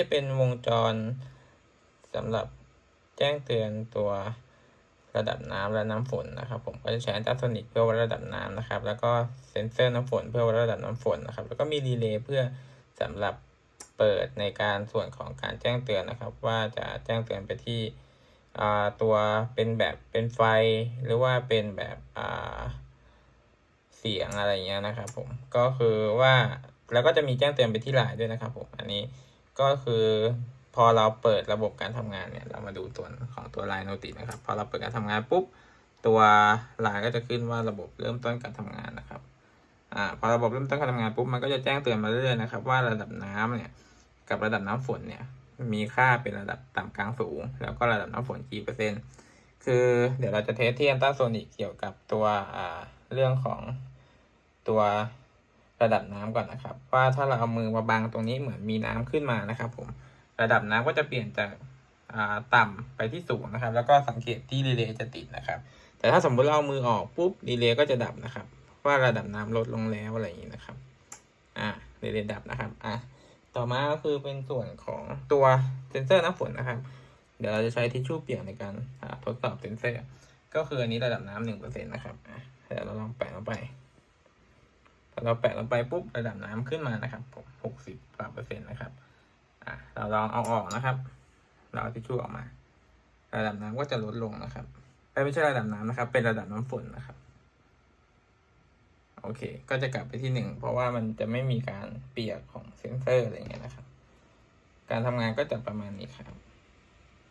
จะเป็นวงจรสำหรับแจ้งเตือนตัวระดับน้ำและน้ำฝนนะครับ ผมก็จะใช้อัลตราโซนิกเพื่อวัดระดับน้ำนะครับ แล้วก็เซ็นเซอร์น้ำฝนเพื่อวัดระดับน้ำฝนนะครับ แล้วก็มีรีเลย์เพื่อสำหรับเปิดในการส่วนของการแจ้งเตือนนะครับ ว่าจะแจ้งเตือนไปที่ตัวเป็นแบบเป็นไฟหรือว่าเป็นแบบเสียงอะไรเงี้ยนะครับ ผมก็คือว่าแล้วก็จะมีแจ้งเตือนไปที่ไลน์ด้วยนะครับ ผมอันนี้ ก็คือพอเราเปิดระบบการทำงานเนี่ย เรามาดูตัวของตัวไลน์โนตินะครับ พอเราเปิดการทำงานปุ๊บ ตัวไลน์ก็จะขึ้นว่าระบบเริ่มต้นการทำงานนะครับ อ่า พอระบบเริ่มต้นการทำงานปุ๊บ มันก็จะแจ้งเตือนมาเรื่อยๆนะครับ ว่าระดับน้ำเนี่ย กับระดับน้ำฝนเนี่ย มีค่าเป็นระดับต่ำกลางสูง แล้วก็ระดับน้ำฝนกี่เปอร์เซ็นต์ คือเดี๋ยวเราจะเทสที่อันต้าโซนิกเกี่ยวกับตัว อ่า เรื่องของตัว ระดับน้ำก่อนนะครับ ว่าถ้าเราเอามือมาบังตรงนี้เหมือนมีน้ำขึ้นมานะครับผมระดับน้ำก็จะเปลี่ยนจากอ่าต่ำไปที่สูงนะครับ แล้วก็สังเกตที่รีเลย์จะติดนะครับ แต่ถ้าสมมติเราเอามือออกปุ๊บรีเลย์ก็จะดับนะครับ ว่าระดับน้ำลดลงแล้วอะไรอย่างนี้นะครับอ่ารีเลย์ดับนะครับอะต่อมาก็คือเป็นส่วนของตัวเซนเซอร์น้ำฝนนะครับ เดี๋ยวเราจะใช้ทิชชู่เปียกในการทดสอบเซนเซอร์ ก็คืออันนี้ระดับน้ำหนึ่งเปอร์เซ็นต์นะครับอะเดี๋ยวเราลองแปะลงไป เราแปะลงไปปุ๊บระดับน้ำขึ้นมานะครับผมหกสิบกว่าเปอร์เซ็นต์นะครับอะเราลองเอาออกนะครับ เราทิชชู่ออกมา ระดับน้ำก็จะลดลงนะครับไม่ใช่ระดับน้ำนะครับ เป็นระดับน้ำฝนนะครับ โอเค ก็จะกลับไปที่หนึ่งเพราะว่ามันจะไม่มีการเปียกของเซนเซอร์อะไรเงี้ยนะครับ การทำงานก็จะประมาณนี้ครับ